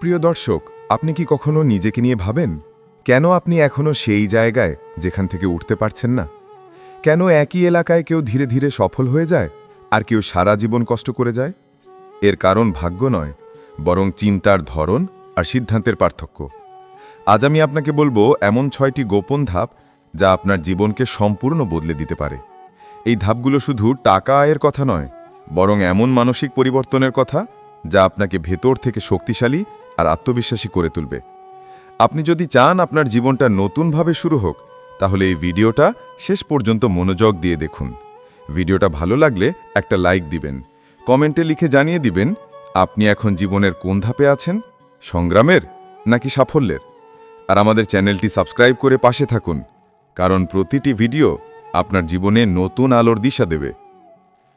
প্রিয় দর্শক, আপনি কি কখনো নিজেকে নিয়ে ভাবেন? কেন আপনি এখনও সেই জায়গায় যেখান থেকে উঠতে পারছেন না? কেন একই এলাকায় কেউ ধীরে ধীরে সফল হয়ে যায় আর কেউ সারা জীবন কষ্ট করে যায়? এর কারণ ভাগ্য নয়, বরং চিন্তার ধরন আর সিদ্ধান্তের পার্থক্য। আজ আমি আপনাকে বলব এমন ছয়টি গোপন ধাপ যা আপনার জীবনকে সম্পূর্ণ বদলে দিতে পারে। এই ধাপগুলো শুধু টাকা আয়ের কথা নয়, বরং এমন মানসিক পরিবর্তনের কথা যা আপনাকে ভেতর থেকে শক্তিশালী আর আত্মবিশ্বাসী করে তুলবে। আপনি যদি চান আপনার জীবনটা নতুনভাবে শুরু হোক, তাহলে এই ভিডিওটা শেষ পর্যন্ত মনোযোগ দিয়ে দেখুন। ভিডিওটা ভালো লাগলে একটা লাইক দিবেন, কমেন্টে লিখে জানিয়ে দিবেন, আপনি এখন জীবনের কোন ধাপে আছেন? সংগ্রামের নাকি সাফল্যের? আর আমাদের চ্যানেলটি সাবস্ক্রাইব করে পাশে থাকুন, কারণ প্রতিটি ভিডিও আপনার জীবনে নতুন আলোর দিশা দেবে।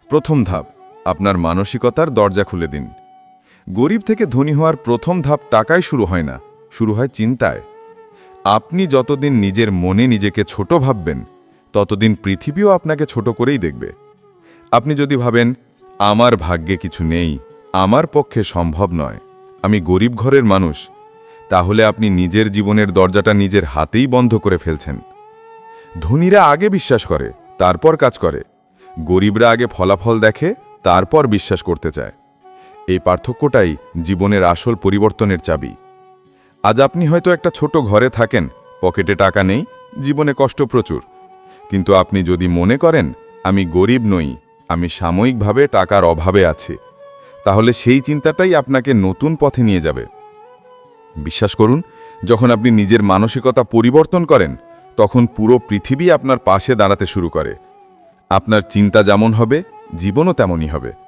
প্রথম ধাপ, আপনার মানসিকতার দরজা খুলে দিন। গরিব থেকে ধনী হওয়ার প্রথম ধাপ টাকায় শুরু হয় না, শুরু হয় চিন্তায়। আপনি যতদিন নিজের মনে নিজেকে ছোট ভাববেন, ততদিন পৃথিবীও আপনাকে ছোট করেই দেখবে। আপনি যদি ভাবেন, আমার ভাগ্যে কিছু নেই, আমার পক্ষে সম্ভব নয়, আমি গরিব ঘরের মানুষ, তাহলে আপনি নিজের জীবনের দরজাটা নিজের হাতেই বন্ধ করে ফেলছেন। ধনীরা আগে বিশ্বাস করে, তারপর কাজ করে। গরিবরা আগে ফলাফল দেখে, তারপর বিশ্বাস করতে চায়। এই পার্থক্যটাই জীবনের আসল পরিবর্তনের চাবি। আজ আপনি হয়তো একটা ছোট ঘরে থাকেন, পকেটে টাকা নেই, জীবনে কষ্ট প্রচুর। কিন্তু আপনি যদি মনে করেন, আমি গরিব নই, আমি সাময়িকভাবে টাকার অভাবে আছি, তাহলে সেই চিন্তাটাই আপনাকে নতুন পথে নিয়ে যাবে। বিশ্বাস করুন, যখন আপনি নিজের মানসিকতা পরিবর্তন করেন, তখন পুরো পৃথিবী আপনার পাশে দাঁড়াতে শুরু করে। আপনার চিন্তা যেমন হবে, জীবনও তেমনই হবে।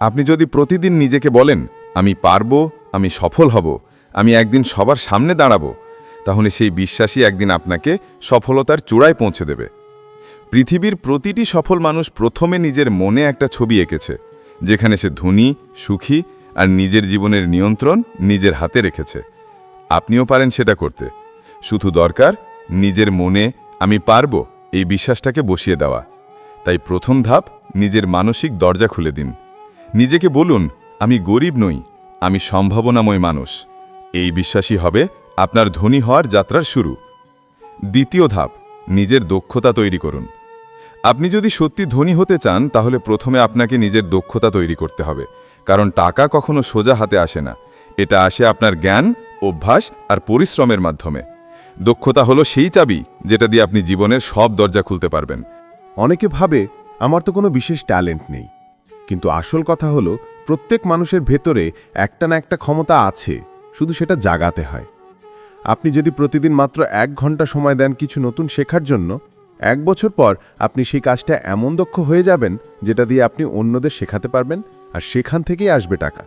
আপনি যদি প্রতিদিন নিজেকে বলেন, আমি পারব, আমি সফল হব, আমি একদিন সবার সামনে দাঁড়াবো, তাহলে সেই বিশ্বাসই একদিন আপনাকে সফলতার চূড়ায় পৌঁছে দেবে। পৃথিবীর প্রতিটি সফল মানুষ প্রথমে নিজের মনে একটা ছবি এঁকেছে, যেখানে সে ধনী, সুখী আর নিজের জীবনের নিয়ন্ত্রণ নিজের হাতে রেখেছে। আপনিও পারেন সেটা করতে। শুধু দরকার নিজের মনে, আমি পারব এই বিশ্বাসটাকে বসিয়ে দেওয়া। তাই প্রথম ধাপ, নিজের মানসিক দরজা খুলে দিন। নিজেকে বলুন, আমি গরিব নই, আমি সম্ভাবনাময় মানুষ। এই বিশ্বাসই হবে আপনার ধনী হওয়ার যাত্রার শুরু। দ্বিতীয় ধাপ, নিজের দক্ষতা তৈরি করুন। আপনি যদি সত্যি ধনী হতে চান, তাহলে প্রথমে আপনাকে নিজের দক্ষতা তৈরি করতে হবে। কারণ টাকা কখনো সোজা হাতে আসে না। এটা আসে আপনার জ্ঞান, অভ্যাস আর পরিশ্রমের মাধ্যমে। দক্ষতা হলো সেই চাবি, যেটা দিয়ে আপনি জীবনের সব দরজা খুলতে পারবেন। অনেকে ভাবে, আমার তো কোনো বিশেষ ট্যালেন্ট নেই। কিন্তু আসল কথা হলো, প্রত্যেক মানুষের ভেতরে একটা না একটা ক্ষমতা আছে, শুধু সেটা জাগাতে হয়। আপনি যদি প্রতিদিন মাত্র এক ঘণ্টা সময় দেন কিছু নতুন শেখার জন্য, এক বছর পর আপনি সেই কাজটা এমন দক্ষ হয়ে যাবেন যেটা দিয়ে আপনি অন্যদের শেখাতে পারবেন আর সেখান থেকেই আসবে টাকা।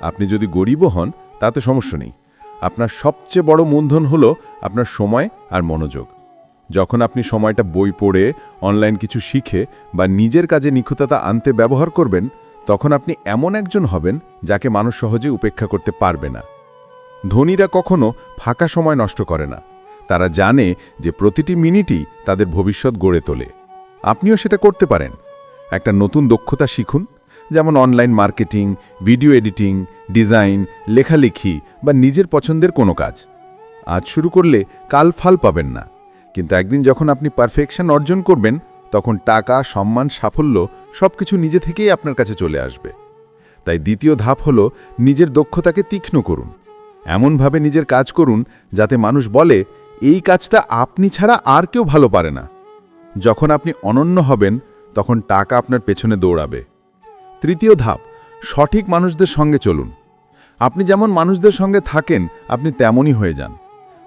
আপনি যদি গরিবও হন, তাতে সমস্যা নেই। আপনার সবচেয়ে বড় মূলধন হলো আপনার সময় আর মনোযোগ। যখন আপনি সময়টা বই পড়ে অনলাইন কিছু শিখে বা নিজের কাজে নিখুঁততা আনতে ব্যবহার করবেন, তখন আপনি এমন একজন হবেন যাকে মানুষ সহজে উপেক্ষা করতে পারবে না। ধনীরা কখনো ফাঁকা সময় নষ্ট করে না। তারা জানে যে প্রতিটি মিনিটই তাদের ভবিষ্যৎ গড়ে তোলে। আপনিও সেটা করতে পারেন। একটা নতুন দক্ষতা শিখুন, যেমন online marketing video editing design লেখালেখি বা নিজের পছন্দের কোনো কাজ। আজ শুরু করলে কাল ফাল পাবেন না। কিন্তু একদিন যখন আপনি পারফেকশন অর্জন করবেন, তখন টাকা, সম্মান, সাফল্য সবকিছু নিজে থেকেই আপনার কাছে চলে আসবে। তাই দ্বিতীয় ধাপ হল নিজের দক্ষতাকে তীক্ষ্ণ করুন। এমনভাবে নিজের কাজ করুন যাতে মানুষ বলে, এই কাজটা আপনি ছাড়া আর কেউ ভালো পারে না। যখন আপনি অনন্য হবেন, তখন টাকা আপনার পেছনে দৌড়াবে। তৃতীয় ধাপ, সঠিক মানুষদের সঙ্গে চলুন। আপনি যেমন মানুষদের সঙ্গে থাকেন, আপনি তেমনই হয়ে যান।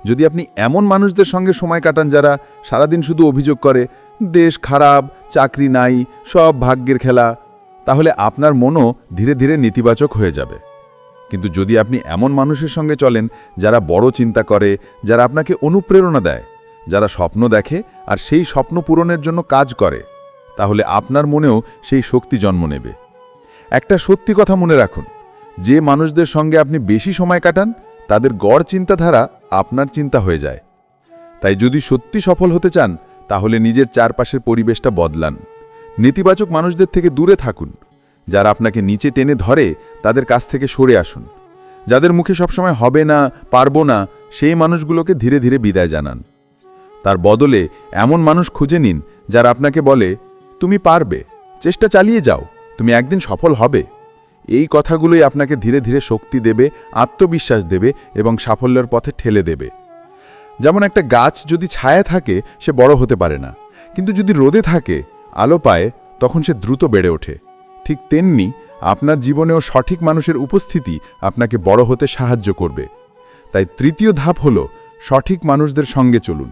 যদি আপনি এমন মানুষদের সঙ্গে সময় কাটান যারা সারাদিন শুধু অভিযোগ করে, দেশ খারাপ, চাকরি নাই, সব ভাগ্যের খেলা, তাহলে আপনার মনও ধীরে ধীরে নেতিবাচক হয়ে যাবে। কিন্তু যদি আপনি এমন মানুষের সঙ্গে চলেন যারা বড় চিন্তা করে, যারা আপনাকে অনুপ্রেরণা দেয়, যারা স্বপ্ন দেখে আর সেই স্বপ্ন পূরণের জন্য কাজ করে, তাহলে আপনার মনেও সেই শক্তি জন্ম নেবে। একটা সত্যি কথা মনে রাখুন, যে মানুষদের সঙ্গে আপনি বেশি সময় কাটান তাদের গড় চিন্তাধারা আপনার চিন্তা হয়ে যায়। তাই যদি সত্যি সফল হতে চান, তাহলে নিজের চারপাশের পরিবেশটা বদলান। নেতিবাচক মানুষদের থেকে দূরে থাকুন। যারা আপনাকে নিচে টেনে ধরে, তাদের কাছ থেকে সরে আসুন। যাদের মুখে সবসময় হবে না, পারব না, সেই মানুষগুলোকে ধীরে ধীরে বিদায় জানান। তার বদলে এমন মানুষ খুঁজে নিন, যারা আপনাকে বলে, তুমি পারবে। চেষ্টা চালিয়ে যাও। তুমি একদিন সফল হবে। এই কথাগুলোই আপনাকে ধীরে ধীরে শক্তি দেবে, আত্মবিশ্বাস দেবে এবং সাফল্যের পথে ঠেলে দেবে। যেমন একটা গাছ যদি ছায়া থাকে, সে বড় হতে পারে না। কিন্তু যদি রোদে থাকে, আলো পায়, তখন সে দ্রুত বেড়ে ওঠে। ঠিক তেমনি আপনার জীবনেও সঠিক মানুষের উপস্থিতি আপনাকে বড় হতে সাহায্য করবে। তাই তৃতীয় ধাপ হল, সঠিক মানুষদের সঙ্গে চলুন।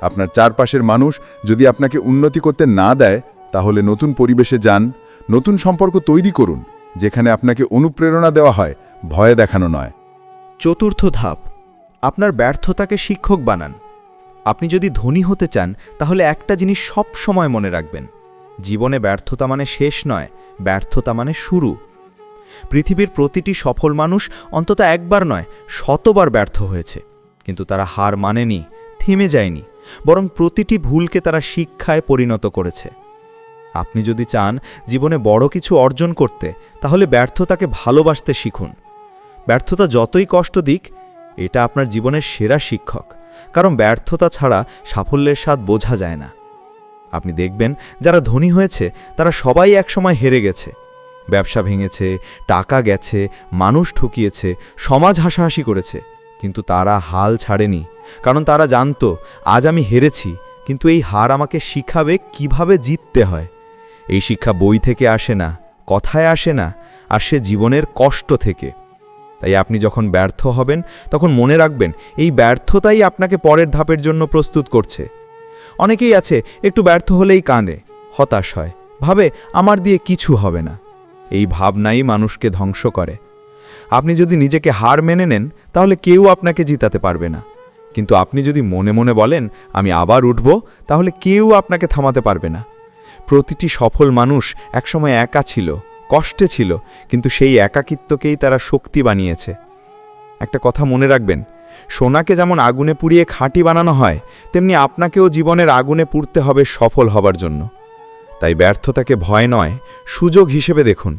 আপনার চারপাশের মানুষ যদি আপনাকে উন্নতি করতে না দেয়, তাহলে নতুন পরিবেশে যান, নতুন সম্পর্ক তৈরি করুন। যেখানে আপনাকে অনুপ্রেরণা দেওয়া হয়, ভয় দেখানো নয়। চতুর্থ ধাপ, আপনার ব্যর্থতাকে শিক্ষক বানান। আপনি যদি ধনী হতে চান, তাহলে একটা জিনিস সব সময় মনে রাখবেন। জীবনে ব্যর্থতা মানে শেষ নয়, ব্যর্থতা মানে শুরু। পৃথিবীর প্রতিটি সফল মানুষ অন্তত একবার নয়, শতবার ব্যর্থ হয়েছে। কিন্তু তারা হার মানেনি, থেমে যায়নি, বরং প্রতিটি ভুলকে তারা শিক্ষায় পরিণত করেছে। আপনি যদি চান জীবনে বড় কিছু অর্জন করতে, তাহলে ব্যর্থতাকে ভালোবাসতে শিখুন। ব্যর্থতা যতই কষ্ট দিক, এটা আপনার জীবনের সেরা শিক্ষক। কারণ ব্যর্থতা ছাড়া সাফল্যের স্বাদ বোঝা যায় না। আপনি দেখবেন, যারা ধনী হয়েছে, তারা সবাই একসময় হেরে গেছে। ব্যবসা ভেঙেছে, টাকা গেছে, মানুষ ঠকিয়েছে, সমাজ হাসাহাসি করেছে। কিন্তু তারা হাল ছাড়েনি। কারণ তারা জানতো, আজ আমি হেরেছি, কিন্তু এই হার আমাকে শিখাবে কীভাবে জিততে হয়? এই শিক্ষা বই থেকে আসে না, কথায় আসে না আসে জীবনের কষ্ট থেকে। তাই আপনি যখন ব্যর্থ হবেন, তখন মনে রাখবেন, এই ব্যর্থতাই আপনাকে পরের ধাপের জন্য প্রস্তুত করছে। অনেকেই আছে, একটু ব্যর্থ হলেই কাঁদে, হতাশ হয়, ভাবে, আমার দিয়ে কিছু হবে না। এই ভাবনাই মানুষকে ধ্বংস করে। আপনি যদি নিজেকে হার মেনে নেন, তাহলে কেউ আপনাকে জিতাতে পারবে না। কিন্তু আপনি যদি মনে মনে বলেন, আমি আবার উঠব, তাহলে কেউ আপনাকে থামাতে পারবে না। প্রতিটি সফল মানুষ একসময় একা ছিল, কষ্টে ছিল, কিন্তু সেই একাকিত্বকেই তারা শক্তি বানিয়েছে। একটা কথা মনে রাখবেন, সোনাকে যেমন আগুনে পুড়িয়ে খাঁটি বানানো হয়, তেমনি আপনাকেও জীবনের আগুনে পুড়তে হবে সফল হবার জন্য। তাই ব্যর্থতাকে ভয় নয়, সুযোগ হিসেবে দেখুন।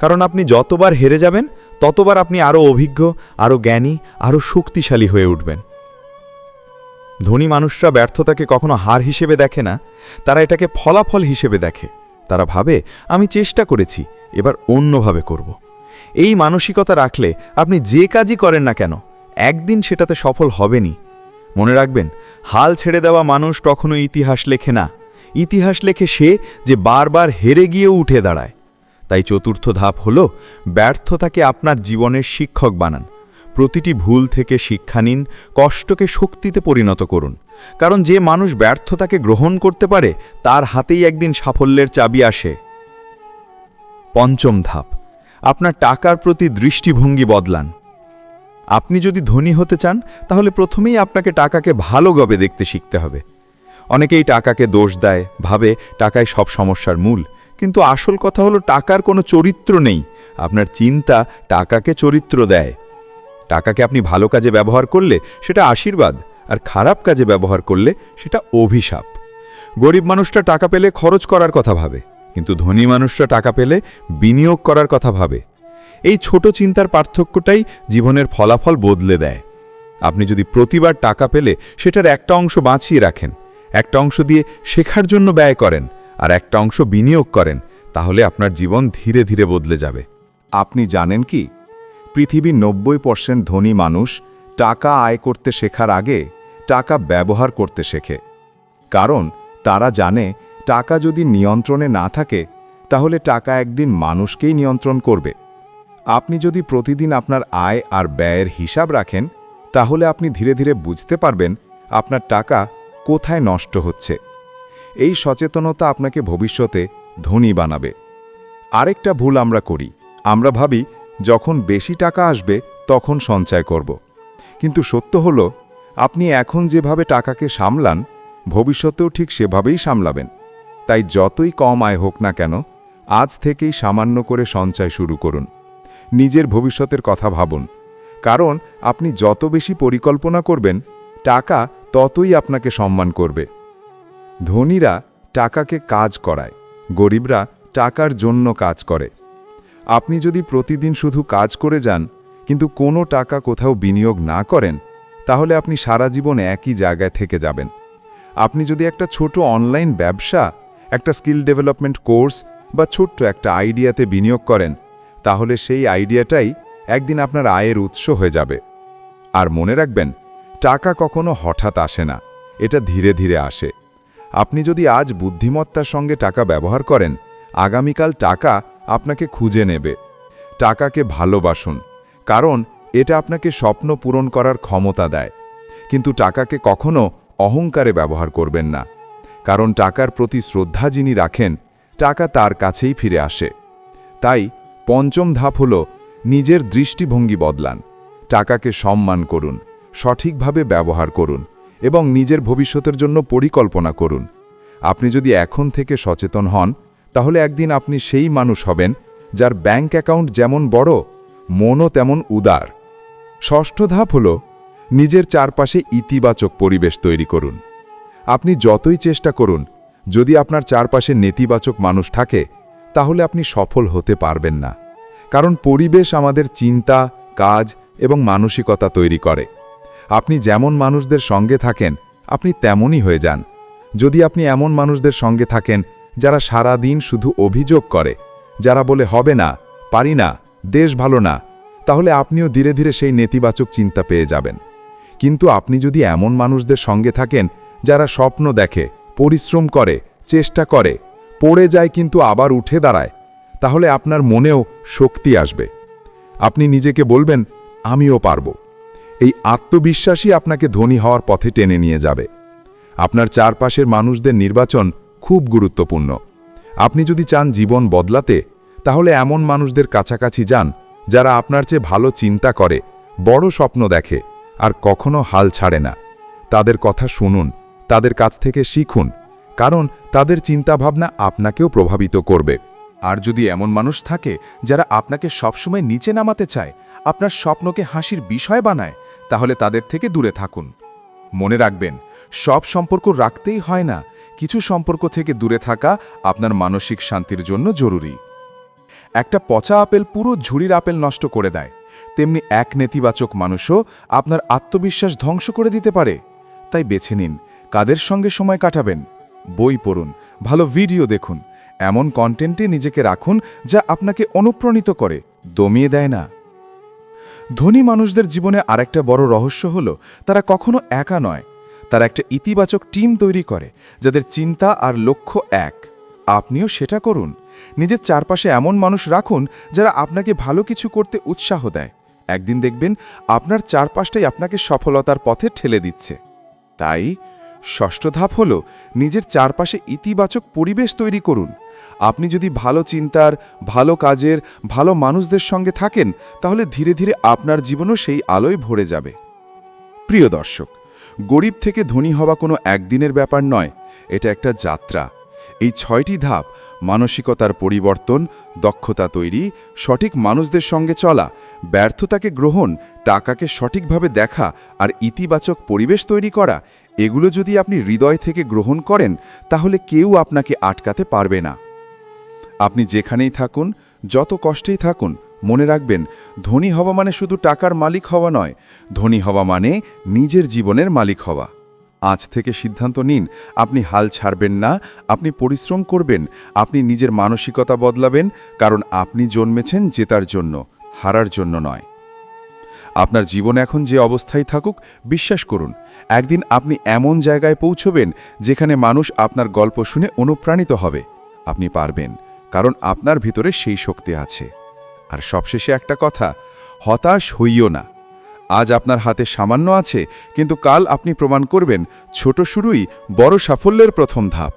কারণ আপনি যতবার হেরে যাবেন, ততবার আপনি আরও অভিজ্ঞ, আরও জ্ঞানী, আরও শক্তিশালী হয়ে উঠবেন। ধনী মানুষরা ব্যর্থতাকে কখনো হার হিসেবে দেখে না, তারা এটাকে ফলাফল হিসেবে দেখে। তারা ভাবে, আমি চেষ্টা করেছি, এবার অন্যভাবে করব। এই মানসিকতা রাখলে আপনি যে কাজই করেন না কেন, একদিন সেটাতে সফল হবেনি মনে রাখবেন, হাল ছেড়ে দেওয়া মানুষ কখনো ইতিহাস লেখে না। ইতিহাস লেখে সে যে বারবার হেরে গিয়েও উঠে দাঁড়ায়। তাই চতুর্থ ধাপ হল, ব্যর্থতাকে আপনার জীবনের শিক্ষক বানান। প্রতিটি ভুল থেকে শিক্ষা নিন, কষ্টকে শক্তিতে পরিণত করুন। কারণ যে মানুষ ব্যর্থতাকে গ্রহণ করতে পারে, তার হাতেই একদিন সাফল্যের চাবি আসে। পঞ্চম ধাপ, আপনার টাকার প্রতি দৃষ্টিভঙ্গি বদলান। আপনি যদি ধনী হতে চান, তাহলে প্রথমেই আপনাকে টাকাকে ভালোভাবে দেখতে শিখতে হবে। অনেকেই টাকাকে দোষ দেয়, ভাবে টাকায় সব সমস্যার মূল। কিন্তু আসল কথা হলো, টাকার কোনো চরিত্র নেই। আপনার চিন্তা টাকাকে চরিত্র দেয়। টাকাকে আপনি ভালো কাজে ব্যবহার করলে সেটা আশীর্বাদ, আর খারাপ কাজে ব্যবহার করলে সেটা অভিশাপ। গরিব মানুষটা টাকা পেলে খরচ করার কথা ভাবে, কিন্তু ধনী মানুষরা টাকা পেলে বিনিয়োগ করার কথা ভাবে। এই ছোট চিন্তার পার্থক্যটাই জীবনের ফলাফল বদলে দেয়। আপনি যদি প্রতিবার টাকা পেলে সেটার একটা অংশ বাঁচিয়ে রাখেন, একটা অংশ দিয়ে শেখার জন্য ব্যয় করেন, আর একটা অংশ বিনিয়োগ করেন, তাহলে আপনার জীবন ধীরে ধীরে বদলে যাবে। আপনি জানেন কি? পৃথিবীর নব্বই পার্সেন্ট ধনী মানুষ টাকা আয় করতে শেখার আগে টাকা ব্যবহার করতে শেখে। কারণ তারা জানে টাকা যদি নিয়ন্ত্রণে না থাকে, তাহলে টাকা একদিন মানুষকেই নিয়ন্ত্রণ করবে। আপনি যদি প্রতিদিন আপনার আয় আর ব্যয়ের হিসাব রাখেন, তাহলে আপনি ধীরে ধীরে বুঝতে পারবেন আপনার টাকা কোথায় নষ্ট হচ্ছে। এই সচেতনতা আপনাকে ভবিষ্যতে ধনী বানাবে। আরেকটা ভুল আমরা করি। আমরা ভাবি যখন বেশি টাকা আসবে, তখন সঞ্চয় করব। কিন্তু সত্য হল, আপনি এখন যেভাবে টাকাকে সামলান, ভবিষ্যতেও ঠিক সেভাবেই সামলাবেন। তাই যতই কম আয় হোক না কেন, আজ থেকেই সামান্য করে সঞ্চয় শুরু করুন। নিজের ভবিষ্যতের কথা ভাবুন। কারণ আপনি যত বেশি পরিকল্পনা করবেন, টাকা ততই আপনাকে সম্মান করবে। ধনীরা টাকাকে কাজ করায়, গরিবরা টাকার জন্য কাজ করে। আপনি যদি প্রতিদিন শুধু কাজ করে যান, কিন্তু কোনো টাকা কোথাও বিনিয়োগ না করেন, তাহলে আপনি সারা জীবন একই জায়গায় থেকে যাবেন। আপনি যদি একটা ছোট অনলাইন ব্যবসা, একটা স্কিল ডেভেলপমেন্ট কোর্স বা ছোট্ট একটা আইডিয়াতে বিনিয়োগ করেন, তাহলে সেই আইডিয়াটাই একদিন আপনার আয়ের উৎস হয়ে যাবে। আর মনে রাখবেন, টাকা কখনো হঠাৎ আসে না, এটা ধীরে ধীরে আসে। আপনি যদি আজ বুদ্ধিমত্তার সঙ্গে টাকা ব্যবহার করেন, আগামীকাল টাকা আপনাকে খুঁজে নেবে। টাকাকে ভালোবাসুন, কারণ এটা আপনাকে স্বপ্ন পূরণ করার ক্ষমতা দেয়। কিন্তু টাকাকে কখনো অহংকারে ব্যবহার করবেন না, কারণ টাকার প্রতি শ্রদ্ধা যিনি রাখেন, টাকা তার কাছেই ফিরে আসে। তাই পঞ্চম ধাপ হল নিজের দৃষ্টিভঙ্গি বদলান, টাকাকে সম্মান করুন, সঠিকভাবে ব্যবহার করুন এবং নিজের ভবিষ্যতের জন্য পরিকল্পনা করুন। আপনি যদি এখন থেকে সচেতন হন তাহলে একদিন আপনি সেই মানুষ হবেন, যার ব্যাংক অ্যাকাউন্ট যেমন বড়, মনও তেমন উদার। ষষ্ঠ ধাপ হল, নিজের চারপাশে ইতিবাচক পরিবেশ তৈরি করুন। আপনি যতই চেষ্টা করুন, যদি আপনার চারপাশে নেতিবাচক মানুষ থাকে, তাহলে আপনি সফল হতে পারবেন না। কারণ পরিবেশ আমাদের চিন্তা, কাজ এবং মানসিকতা তৈরি করে। আপনি যেমন মানুষদের সঙ্গে থাকেন, আপনি তেমনই হয়ে যান। যদি আপনি এমন মানুষদের সঙ্গে থাকেন যারা সারা দিন শুধু অভিযোগ করে, যারা বলে, হবে না, পারি না, দেশ ভালো না, তাহলে আপনিও ধীরে ধীরে সেই নেতিবাচক চিন্তা পেয়ে যাবেন। কিন্তু আপনি যদি এমন মানুষদের সঙ্গে থাকেন, যারা স্বপ্ন দেখে, পরিশ্রম করে, চেষ্টা করে, পড়ে যায় কিন্তু আবার উঠে দাঁড়ায়, তাহলে আপনার মনেও শক্তি আসবে। আপনি নিজেকে বলবেন, আমিও পারব। এই আত্মবিশ্বাসই আপনাকে ধনী হওয়ার পথে টেনে নিয়ে যাবে। আপনার চারপাশের মানুষদের নির্বাচন খুব গুরুত্বপূর্ণ। আপনি যদি চান জীবন বদলাতে, তাহলে এমন মানুষদের কাছাকাছি যান, যারা আপনার চেয়ে ভালো চিন্তা করে, বড় স্বপ্ন দেখে, আর কখনো হাল ছাড়ে না। তাদের কথা শুনুন, তাদের কাছ থেকে শিখুন, কারণ তাদের চিন্তাভাবনা আপনাকেও প্রভাবিত করবে। আর যদি এমন মানুষ থাকে, যারা আপনাকে সবসময় নিচে নামাতে চায়, আপনার স্বপ্নকে হাসির বিষয় বানায়, তাহলে তাদের থেকে দূরে থাকুন। মনে রাখবেন, সব সম্পর্ক রাখতেই হয় না কিছু সম্পর্ক থেকে দূরে থাকা আপনার মানসিক শান্তির জন্য জরুরি। একটা পচা আপেল পুরো ঝুড়ির আপেল নষ্ট করে দেয়। তেমনি এক নেতিবাচক মানুষও আপনার আত্মবিশ্বাস ধ্বংস করে দিতে পারে। তাই বেছে নিন, কাদের সঙ্গে সময় কাটাবেন। বই পড়ুন, ভালো ভিডিও দেখুন, এমন কন্টেন্টে নিজেকে রাখুন যা আপনাকে অনুপ্রাণিত করে, দমিয়ে দেয় না। ধনী মানুষদের জীবনে আরেকটা বড় রহস্য হল, তারা কখনো একা নয়। তারা একটা ইতিবাচক টিম তৈরি করে, যাদের চিন্তা আর লক্ষ্য এক। আপনিও সেটা করুন। নিজের চারপাশে এমন মানুষ রাখুন, যারা আপনাকে ভালো কিছু করতে উৎসাহ দেয়। একদিন দেখবেন আপনার চারপাশটাই আপনাকে সফলতার পথে ঠেলে দিচ্ছে। তাই, ষষ্ঠ ধাপ হল নিজের চারপাশে ইতিবাচক পরিবেশ তৈরি করুন। আপনি যদি ভালো চিন্তার, ভালো কাজের, ভালো মানুষদের সঙ্গে থাকেন, তাহলে ধীরে ধীরে আপনার জীবনও সেই আলোয় ভরে যাবে। প্রিয় দর্শক গরিব থেকে ধনী হওয়া কোনো একদিনের ব্যাপার নয়, এটা একটা যাত্রা। এই ছয়টি ধাপ, মানসিকতার পরিবর্তন, দক্ষতা তৈরি, সঠিক মানুষদের সঙ্গে চলা, ব্যর্থতাকে গ্রহণ, টাকাকে সঠিকভাবে দেখা আর ইতিবাচক পরিবেশ তৈরি করা, এগুলো যদি আপনি হৃদয় থেকে গ্রহণ করেন, তাহলে কেউ আপনাকে আটকাতে পারবে না। আপনি যেখানেই থাকুন, যত কষ্টেই থাকুন মনে রাখবেন, ধনী হওয়া মানে শুধু টাকার মালিক হওয়া নয়, ধনী হওয়া মানে নিজের জীবনের মালিক হওয়া। আজ থেকে সিদ্ধান্ত নিন, আপনি হাল ছাড়বেন না, আপনি পরিশ্রম করবেন, আপনি নিজের মানসিকতা বদলাবেন, কারণ আপনি জন্মেছেন জেতার জন্য, হারার জন্য নয়। আপনার জীবন এখন যে অবস্থায় থাকুক, বিশ্বাস করুন, একদিন আপনি এমন জায়গায় পৌঁছবেন, যেখানে মানুষ আপনার গল্প শুনে অনুপ্রাণিত হবে। আপনি পারবেন, কারণ আপনার ভিতরে সেই শক্তি আছে। আর সবশেষে একটা কথা, হতাশ হইও না। আজ আপনার হাতে সামান্য আছে, কিন্তু কাল আপনি প্রমাণ করবেন, ছোট শুরুই বড় সাফল্যের প্রথম ধাপ।